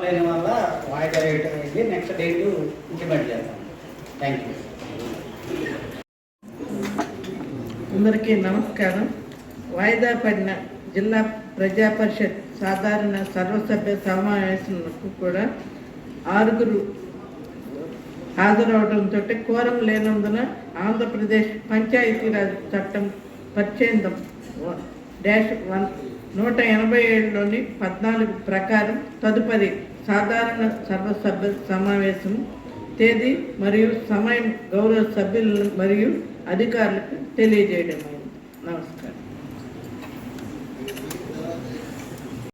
లేని వల్ల వాయిదా వేయటం అనేది నెక్స్ట్ డేట్ ఇంప్లిమెంట్ చేస్తాం థ్యాంక్ యూ అందరికీ నమస్కారం. వాయిదా పడిన జిల్లా ప్రజా పరిషత్ సాధారణ సర్వసభ్య సమావేశంకు కూడా ఆరుగురు హాజరవడంతో కోరం లేనందున ఆంధ్రప్రదేశ్ పంచాయతీరాజ్ చట్టం పచ్చేందం డాష్ వన్ నూట ఎనభై ఏడులోని పద్నాలుగు ప్రకారం తదుపరి సాధారణ సర్వసభ్య సమావేశం తేదీ మరియు సమయం గౌరవ సభ్యులు మరియు అధికారులకు తెలియజేయడం నమస్కారం.